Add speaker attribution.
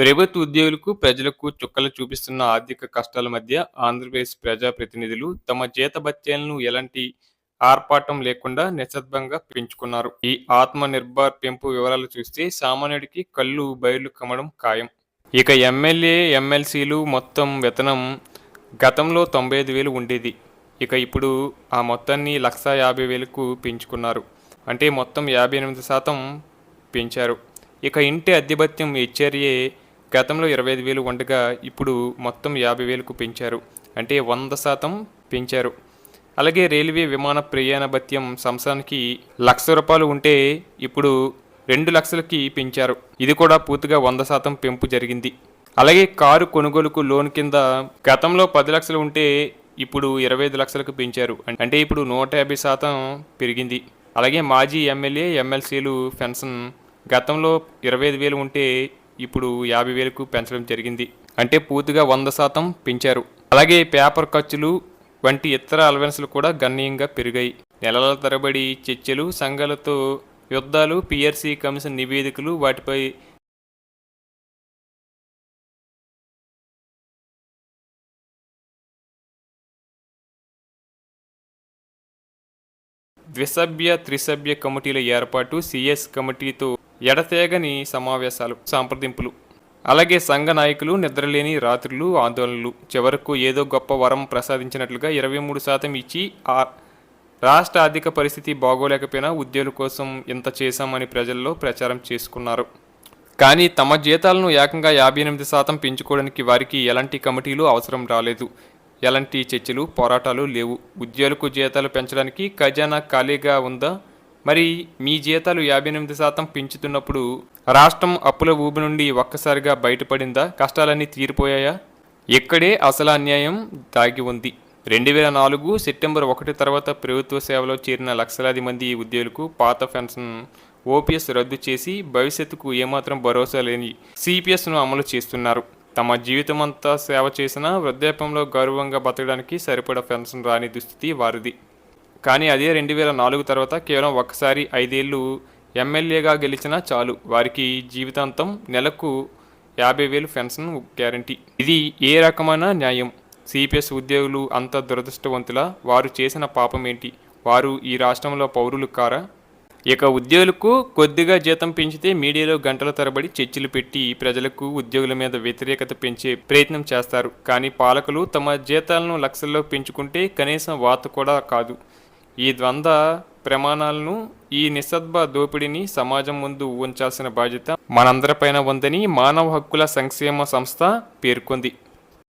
Speaker 1: ప్రభుత్వ ఉద్యోగులకు, ప్రజలకు చుక్కలు చూపిస్తున్న ఆర్థిక కష్టాల మధ్య ఆంధ్రప్రదేశ్ ప్రజాప్రతినిధులు తమ జీతభత్యాలను ఎలాంటి ఆర్పాటం లేకుండా నిశ్శబ్దంగా పెంచుకున్నారు. ఈ ఆత్మ నిర్భర్ పెంపు వివరాలు చూస్తే సామాన్యుడికి కళ్ళు బయలు కమ్మడం ఖాయం. ఇక ఎమ్మెల్యే, ఎమ్మెల్సీలు మొత్తం వేతనం గతంలో తొంభై ఐదు వేలు ఉండేది. ఇక ఇప్పుడు ఆ మొత్తాన్ని లక్షా యాభై వేలకు పెంచుకున్నారు. అంటే మొత్తం యాభై ఎనిమిది శాతం పెంచారు. ఇక ఇంటి అధిపత్యం హెచ్ఆర్ఏ గతంలో ఇరవై ఐదు వేలు ఉండగా ఇప్పుడు మొత్తం యాభై వేలకు పెంచారు. అంటే వంద శాతం పెంచారు. అలాగే రైల్వే విమాన ప్రయాణ భత్యం సంవత్సరానికి లక్ష రూపాయలు ఉంటే ఇప్పుడు రెండు లక్షలకి పెంచారు. ఇది కూడా పూర్తిగా వంద శాతం పెంపు జరిగింది. అలాగే కారు కొనుగోలుకు లోన్ కింద గతంలో పది లక్షలు ఉంటే ఇప్పుడు ఇరవై ఐదు లక్షలకు పెంచారు. అంటే ఇప్పుడు నూట యాభై శాతం పెరిగింది. అలాగే మాజీ ఎమ్మెల్యే, ఎమ్మెల్సీలు పెన్షన్ గతంలో ఇరవై ఐదు వేలు ఉంటే ఇప్పుడు యాభై వేలకు పెంచడం జరిగింది. అంటే పూర్తిగా వంద శాతం పెంచారు. అలాగే పేపర్ ఖర్చులు వంటి ఇతర అలవెన్స్లు కూడా గణనీయంగా పెరిగాయి. నెలల తరబడి చర్చలు, సంఘాలతో యుద్ధాలు, పీఆర్సీ కమిషన్ నివేదికలు వాటిపై ద్విసభ్య, త్రిసభ్య కమిటీల ఏర్పాటు, సిఎస్ కమిటీతో ఎడతేగని సమావేశాలు, సంప్రదింపులు. అలాగే సంఘ నాయకులు నిద్రలేని రాత్రులు, ఆందోళనలు. చివరకు ఏదో గొప్ప వరం ప్రసాదించినట్లుగా ఇరవై మూడు శాతం ఇచ్చి ఆ రాష్ట్ర ఆర్థిక పరిస్థితి బాగోలేకపోయినా ఉద్యోగుల కోసం ఇంత చేశామని ప్రజల్లో ప్రచారం చేసుకున్నారు. కానీ తమ జీతాలను ఏకంగా యాభై ఎనిమిది శాతం పెంచుకోవడానికి వారికి ఎలాంటి కమిటీలు అవసరం రాలేదు. ఎలాంటి చర్చలు, పోరాటాలు లేవు. ఉద్యోగులకు జీతాలు పెంచడానికి ఖజానా ఖాళీగా ఉందా? మరి మీ జీతాలు యాభై ఎనిమిది శాతం పెంచుతున్నప్పుడు రాష్ట్రం అప్పుల ఊబి నుండి ఒక్కసారిగా బయటపడిందా? కష్టాలన్నీ తీరిపోయాయా? ఇక్కడే అసలు అన్యాయం దాగి ఉంది. రెండు వేల నాలుగు సెప్టెంబర్ ఒకటి తర్వాత ప్రభుత్వ సేవలో చేరిన లక్షలాది మంది ఉద్యోగులకు పాత పెన్షన్ ఓపీఎస్ రద్దు చేసి భవిష్యత్తుకు ఏమాత్రం భరోసా లేని సిపిఎస్ను అమలు చేస్తున్నారు. తమ జీవితమంతా సేవ చేసినా వృద్ధాప్యంలో గౌరవంగా బతకడానికి సరిపడా పెన్షన్ రాని దుస్థితి వారిది. కానీ అదే రెండు వేల నాలుగు తర్వాత కేవలం ఒక్కసారి ఐదేళ్ళు ఎమ్మెల్యేగా గెలిచినా చాలు వారికి జీవితాంతం నెలకు యాభై వేలు పెన్షన్ గ్యారంటీ. ఇది ఏ రకమైన న్యాయం? సిపిఎస్ ఉద్యోగులు అంత దురదృష్టవంతులా? వారు చేసిన పాపం ఏంటి వారు ఈ రాష్ట్రంలో పౌరులు కారా? ఇక ఉద్యోగులకు కొద్దిగా జీతం పెంచితే మీడియాలో గంటల తరబడి చర్చలు పెట్టి ప్రజలకు ఉద్యోగుల మీద వ్యతిరేకత పెంచే ప్రయత్నం చేస్తారు. కానీ పాలకులు తమ జీతాలను లక్షల్లో పెంచుకుంటే కనీసం వాత కూడా కాదు. ఈ ద్వంద్వ ప్రమాణాలను, ఈ నిస్సత్వ దోపిడీని సమాజం ముందు ఉంచాల్సిన బాధ్యత మనందరిపైన ఉందని మానవ హక్కుల సంక్షేమ సంస్థ పేర్కొంది.